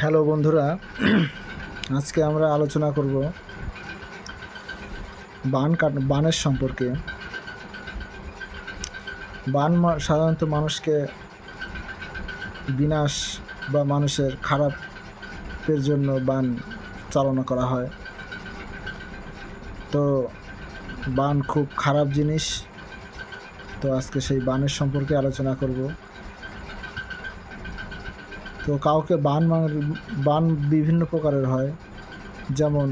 Hello বন্ধুরা, আজকে আমরা আলোচনা করব বান কাট, বানের সম্পর্কে। বান সাধারণত মানুষকে বিনাশ বা মানুষের খারাপের জন্য বান চালনা করা হয়। তো বান খুব খারাপ জিনিস, তো আজকে সেই বানের সম্পর্কে আলোচনা করব। তো কাউকে বান বান বিভিন্ন প্রকারের হয়। যেমন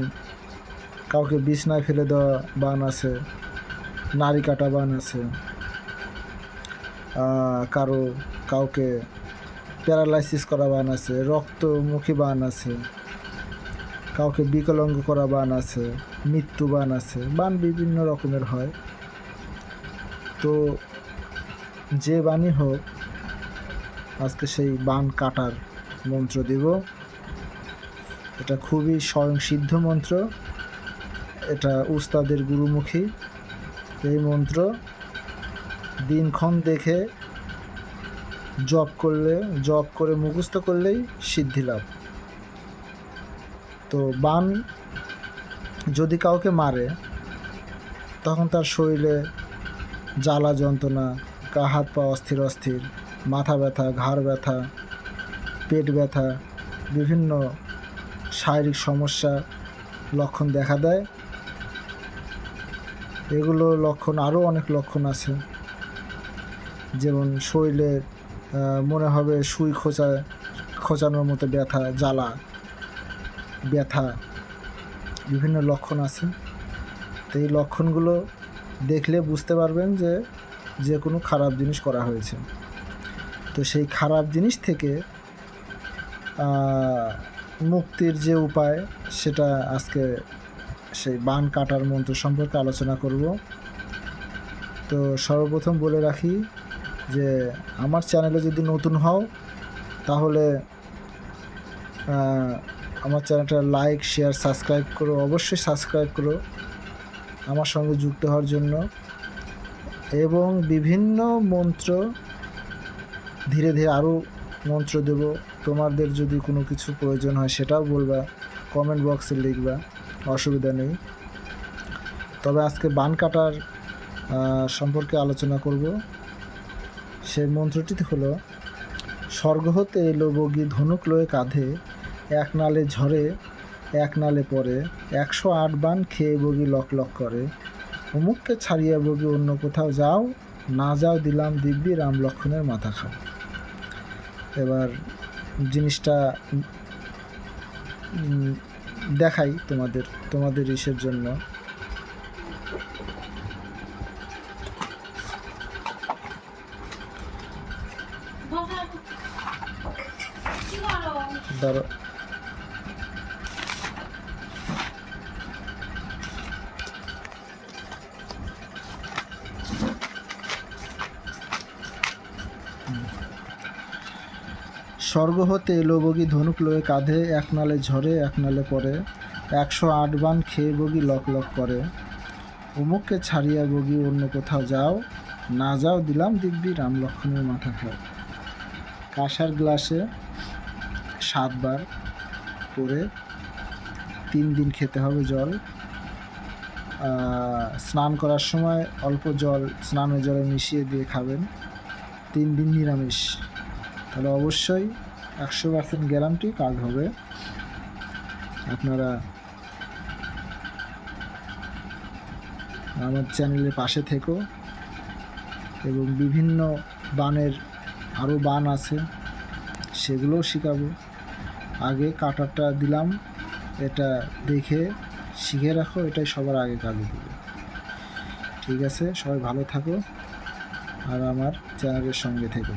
কাউকে বিছনায় ফেলে দেওয়া বান আছে নাড়ি কাটা বান আছে কারও, কাউকে প্যারালাইসিস করা বান আছে, রক্তমুখী বান আছে, কাউকে বিকলাঙ্গ করা বান আছে, মৃত্যু বান আছে, বান বিভিন্ন রকমের হয়। তো যে বানই হোক আজকে সেই বান কাটার মন্ত্র দিব। এটা খুবই স্বয়ং সিদ্ধ মন্ত্র। এটা উস্তাদের গুরুমুখী। এই মন্ত্র দিনক্ষণ দেখে জপ করলে, জপ করে মুখস্থ করলেই সিদ্ধি লাভ। তো বান যদি কাউকে মারে, তখন তার শরীরে জ্বালা যন্ত্রণা, গা হাত পা অস্থির অস্থির মাথা ব্যথা, ঘাড় ব্যথা, পেট ব্যথা, বিভিন্ন শারীরিক সমস্যা লক্ষণ দেখা দেয়। এগুলো লক্ষণ, আরও অনেক লক্ষণ আছে। যেমন শরীরে মনে হবে সুই খোঁচা, খোঁচানোর মতো ব্যথা, জ্বালা, ব্যথা, বিভিন্ন লক্ষণ আছে। তো এই লক্ষণগুলো দেখলে বুঝতে পারবেন যে যে কোনো খারাপ জিনিস করা হয়েছে। তো সেই খারাপ জিনিস থেকে মুক্তির যে উপায়, সেটা আজকে সেই বান কাটার মন্ত্র সম্পর্কে আলোচনা করব। তো সর্বপ্রথম বলে রাখি যে, আমার চ্যানেলে যদি নতুন হও, তাহলে আমার চ্যানেলটা লাইক, শেয়ার, সাবস্ক্রাইব করো, অবশ্যই সাবস্ক্রাইব করো আমার সঙ্গে যুক্ত হওয়ার জন্য। এবং বিভিন্ন মন্ত্র ধীরে ধীরে আরও মন্ত্র দেব। তোমাদের যদি কোনো কিছু প্রয়োজন হয় সেটাও বলবা। কমেন্ট বক্সে লিখবা, অসুবিধা নেই। তবে আজকে বান কাটার সম্পর্কে আলোচনা করব। সেই মন্ত্রটি হলো, স্বর্গ হতে এলো বগি ধনুক লয়ে কাঁধে, এক নালে ঝরে, এক নালে পরে, একশো আট বান খেয়ে বগি লক লক করে। অমুককে ছাড়িয়া বগি অন্য কোথাও যাও না যাও দিলাম দিব্যি রাম লক্ষণের মাথা খাও এবার জিনিসটা দেখাই তোমাদের তোমাদের ইসের জন্য। ধরো স্বর্গ হতে এলো বগি ধনুক লয়ে কাঁধে, এক নালে ঝরে, এক নালে পরে একশো আট বান খেয়ে বগি লক লক করে। অমুককে ছাড়িয়া বগি অন্য কোথাও যাও। না যাও দিলাম দিব্যি রাম লক্ষ্মণের মাথা খাও কাঁসার গ্লাসে সাতবার করে তিন দিন খেতে হবে জল। স্নান করার সময় অল্প জল স্নানের জলে মিশিয়ে দিয়ে খাবেন। তিন দিন নিরামিষ। তাহলে অবশ্যই একশো পার্সেন্ট গ্যারান্টি কাজ হবে। আপনারা আমার চ্যানেলের পাশে থেকো এবং বিভিন্ন বানের আরও বান আছে, সেগুলোও শেখাবো। আগে কাটারটা দিলাম, এটা দেখে শিখে রাখো, এটাই সবার আগে কাজে দেবে। ঠিক আছে, সবাই ভালো থাকো, আর আমার চ্যানেলের সঙ্গে থেকো।